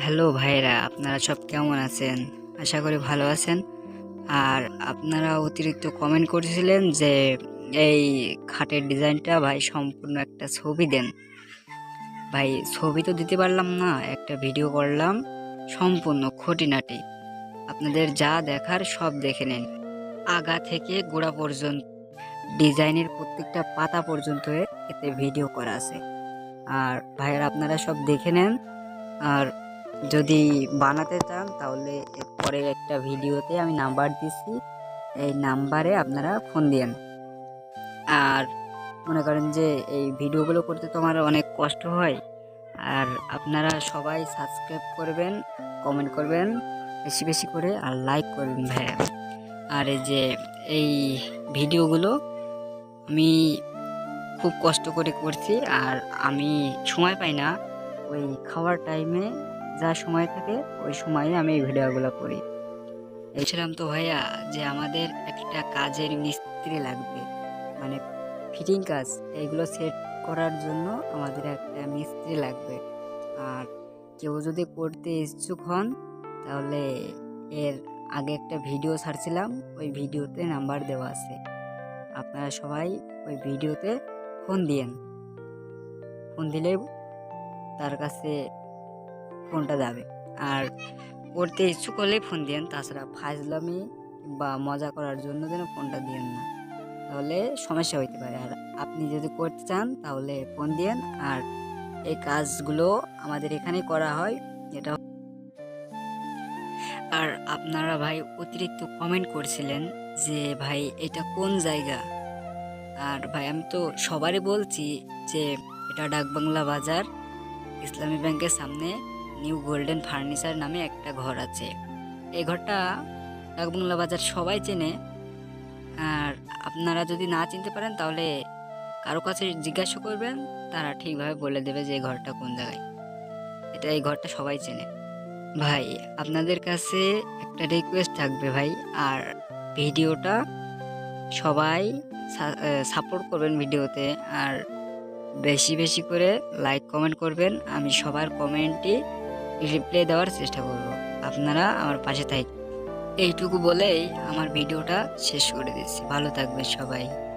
Hello ভাইরা আপনারা সব কেমন আছেন? আশা করি ভালো আছেন। আর আপনারা অতিরিক্ত কমেন্ট করেছিলেন যে এই খাটের ডিজাইনটা ভাই সম্পূর্ণ একটা ছবি দেন। ভাই, ছবি তো দিতে পারলাম না, একটা ভিডিও করলাম, সম্পূর্ণ খটিনাটি। আপনাদের যা দেখার সব দেখে নিন। আগা থেকে গোড়া পর্যন্ত, ডিজাইনের প্রত্যেকটা পাতা পর্যন্ত এতে ভিডিও করা আছে। আর ভাইয়েরা, আপনারা সব দেখে নেন। আর যদি বানাতে চান, তাহলে পরের একটা ভিডিওতে আমি নাম্বার দিচ্ছি এই নাম্বারে আপনারা ফোন দিয়েন। আর মনে করেন যে এই ভিডিওগুলো করতে তো আমার অনেক কষ্ট হয়। আর আপনারা সবাই সাবস্ক্রাইব করবেন, কমেন্ট করবেন, বেশি বেশি করে আর লাইক করবেন ভাইয়া। আর এই যে এই ভিডিওগুলো আমি খুব কষ্ট করে করছি, আর আমি সময় পাই না। ওই খাওয়ার টাইমে যা সময় থাকে, ওই সময়ে আমি এই ভিডিওগুলো করি। এছাড়াম তো ভাইয়া যে আমাদের একটা কাজের মিস্ত্রি লাগবে মানে ফিটিং কাজ এইগুলো সেট করার জন্য আমাদের একটা মিস্ত্রি লাগবে। আর কেউ যদি করতে ইচ্ছুক হন, তাহলে এর আগে একটা ভিডিও ছাড়ছিলাম, ওই ভিডিওতে নাম্বার দেওয়া আছে। আপনারা সবাই ওই ভিডিওতে ফোন দিয়েন। ফোন দিলে তার কাছে ফোনটা যাবে আর করতে ইচ্ছুক হলে ফোন দিয়েন। তাছাড়া ফাজলামি বা মজা করার জন্য যেন ফোনটা দিয়েন না। তাহলে সমস্যা হইতে পারে। আর আপনি যদি করতে চান, তাহলে ফোন দিয়েন। আর এই কাজগুলো আমাদের এখানেই করা হয়। এটা আর আপনারা ভাই অতিরিক্ত কমেন্ট করছিলেন যে, ভাই, এটা কোন জায়গা? আর ভাই, আমি তো সবারই বলছি যে, এটা ডাকবাংলা বাজার, ইসলামী ব্যাংকের সামনে। নিউ গোল্ডেন ফার্নিচার নামে একটা ঘর আছে। এই ঘরটা ডাকবাংলা বাজার সবাই চেনে। আর আপনারা যদি না চিনতে পারেন, তাহলে কারও কাছে জিজ্ঞাসা করবেন, তারা ঠিকভাবে বলে দেবে যে এই ঘরটা কোন জায়গায়। এটা এই ঘরটা সবাই চেনে। ভাই, আপনাদের কাছে একটা রিকোয়েস্ট থাকবে ভাই, আর ভিডিওটা সবাই সাপোর্ট করবেন ভিডিওতে। আর বেশি বেশি করে লাইক কমেন্ট করবেন। আমি সবার কমেন্টই রিপ্লাই দেওয়ার চেষ্টা করব। আপনারা আমার পাশে থাক এইটুকু বলেই আমার ভিডিওটা শেষ করে দিচ্ছি। ভালো থাকবে সবাই।